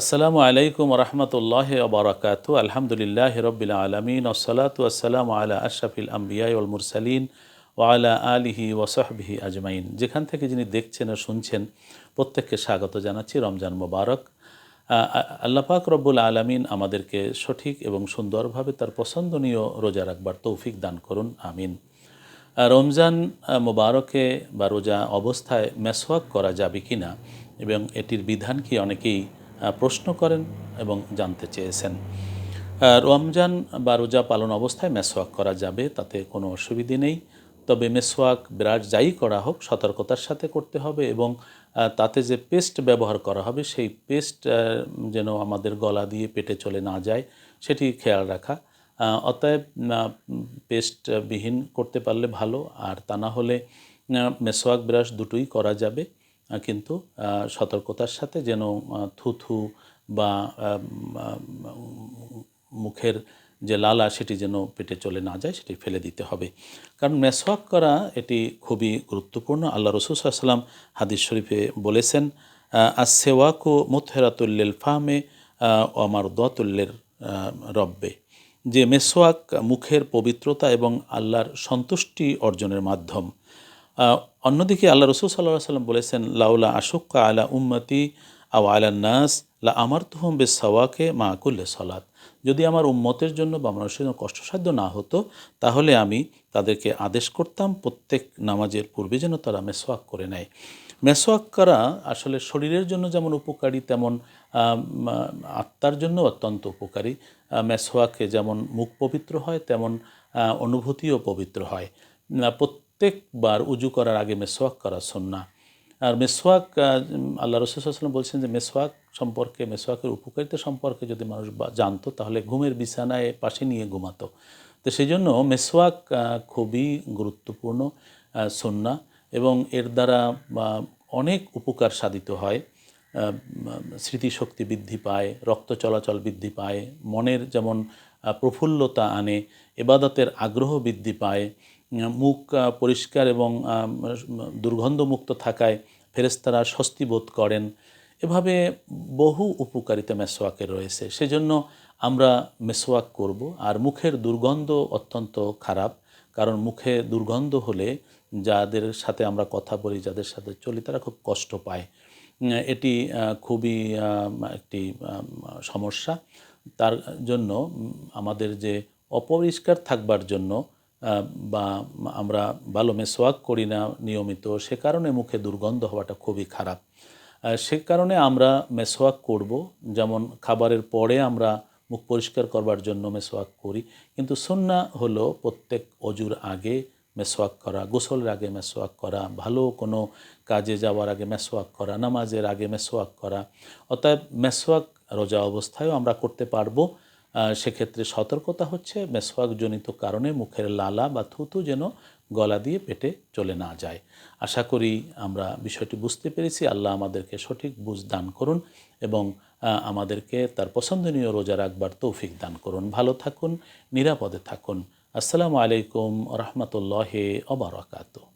আসসালামু আলাইকুম রহমতুল্লাহ ওবরাকাত আলহামদুলিল্লাহ রবিল আলমিন ওসলাত আসসালাম আলা আশরাফিল আম্বিয়া ওল মুরসালিন ওয়ালা আলিহি ওসহবিহি আজমাইন। যেখান থেকে যিনি দেখছেন ও শুনছেন, প্রত্যেককে স্বাগত জানাচ্ছি রমজান মোবারক। আল্লাপাক রব্বুল আলমিন আমাদেরকে সঠিক এবং সুন্দরভাবে তার পছন্দনীয় রোজা রাখবার তৌফিক দান করুন, আমিন। রমজান মোবারকে বা রোজা অবস্থায় মেসওয়াক করা যাবে কি না এবং এটির বিধান কি অনেকেই প্রশ্ন করেন এবং জানতে চেয়েছেন। রমজান বা রোজা পালন অবস্থায় মেসওয়াক করা যাবে, তাতে কোনো অসুবিধে নেই। তবে মেসওয়াক বিরাট যাই করা হোক, সতর্কতার সাথে করতে হবে এবং তাতে যে পেস্ট ব্যবহার করা হবে, সেই পেস্ট যেন আমাদের গলা দিয়ে পেটে চলে না যায়, সেটি খেয়াল রাখা। অতএব পেস্টবিহীন করতে পারলে ভালো, আর তা না হলে মেসোয়াক ব্রাশ দুটোই করা যাবে। কিন্তু সতর্কতার সাথে যেন থুথু বা মুখের যে লালা সেটি যেন পেটে চলে না যায়, সেটি ফেলে দিতে হবে। কারণ মেসওয়াক করা এটি খুবই গুরুত্বপূর্ণ। আল্লাহ রসুল সাল্লাম হাদিস শরীফে বলেছেন আর সেওয়াকো মুথেরাতুল্লিল ফাহমে আমার দতুল্লের রব্বে। যে মেসোয়াক মুখের পবিত্রতা এবং আল্লাহর সন্তুষ্টি অর্জনের মাধ্যম অন্যদিকে আল্লাহ রসুল সাল্লাহ সাল্লাম বলেছেন, লাউলা আশুক্কা আলা উম্মতি আও আলা নাস, লা আমার তুহম বে সওয়াকে মা আকুল্লে সলাত। যদি আমার উম্মতের জন্য বা মানুষের জন্য কষ্টসাধ্য না হতো, তাহলে আমি তাদেরকে আদেশ করতাম, প্রত্যেক নামাজের পূর্বে যেন তারা মেসোয়াক করে নেয়। মেসোয়াক করা আসলে শরীরের জন্য যেমন উপকারী, তেমন আত্মার জন্য অত্যন্ত উপকারী। মেসোয়াকে যেমন মুখ পবিত্র হয়, তেমন অনুভূতিও পবিত্র হয়। প্রত্যেকবার উজু করার আগে মেসোয়াক করা সন্না আর মেসোয়াক আল্লাহ রসুলাম বলছেন যে মেসোয়াক সম্পর্কে মেসোয়াকের উপকারিতা সম্পর্কে যদি মানুষ জানতো, তাহলে ঘুমের বিছানায় পাশে নিয়ে ঘুমাতো। তো সেই জন্য মেসোয়াক খুবই গুরুত্বপূর্ণ সন্না এবং এর দ্বারা অনেক উপকার সাধিত হয়। স্মৃতিশক্তি বৃদ্ধি পায়, রক্ত চলাচল বৃদ্ধি পায়, মনের যেমন প্রফুল্লতা আনে, এবাদতের আগ্রহ বৃদ্ধি পায় মুখ পরিষ্কার এবং দুর্গন্ধমুক্ত থাকায় ফেরেস্তারা স্বস্তি বোধ করেন। এভাবে বহু উপকারিতা মেসোয়াকের রয়েছে। সেজন্য আমরা মেসোয়াক করব। আর মুখের দুর্গন্ধ অত্যন্ত খারাপ, কারণ মুখে দুর্গন্ধ হলে যাদের সাথে আমরা কথা বলি, যাদের সাথে চলি, তারা খুব কষ্ট পায়। এটি খুবই একটি সমস্যা। তার জন্য আমাদের যে অপরিষ্কার থাকবার জন্য বা আমরা ভালো মেসোয়াক করি না নিয়মিত, সে কারণে মুখে দুর্গন্ধ হওয়াটা খুবই খারাপ। সে কারণে আমরা মেসোয়াক করব, যেমন খাবারের পরে আমরা মুখ পরিষ্কার করবার জন্য মেসোয়াক করি, কিন্তু সন্না হলো প্রত্যেক অজুর আগে মেসোয়াক করা, গোসলের আগে মেসোয়াক করা, ভালো কোনো কাজে যাওয়ার আগে মেসোয়াক করা, নামাজের আগে মেসোয়াক করা। অতএব মেসোয়াক রোজা অবস্থায়ও আমরা করতে পারব সেক্ষেত্রে সতর্কতা হচ্ছে, মেসোয়াকজনিত কারণে মুখের লালা বা থুতু যেন গলা দিয়ে পেটে চলে না যায়। আশা করি আমরা বিষয়টি বুঝতে পেরেছি। আল্লাহ আমাদেরকে সঠিক বুঝ দান করুন এবং আমাদেরকে তার পছন্দনীয় রোজা রাখবার তৌফিক দান করুন। ভালো থাকুন, নিরাপদে থাকুন। আসসালামু আলাইকুম রহমতুল্লাহ অবরাকাত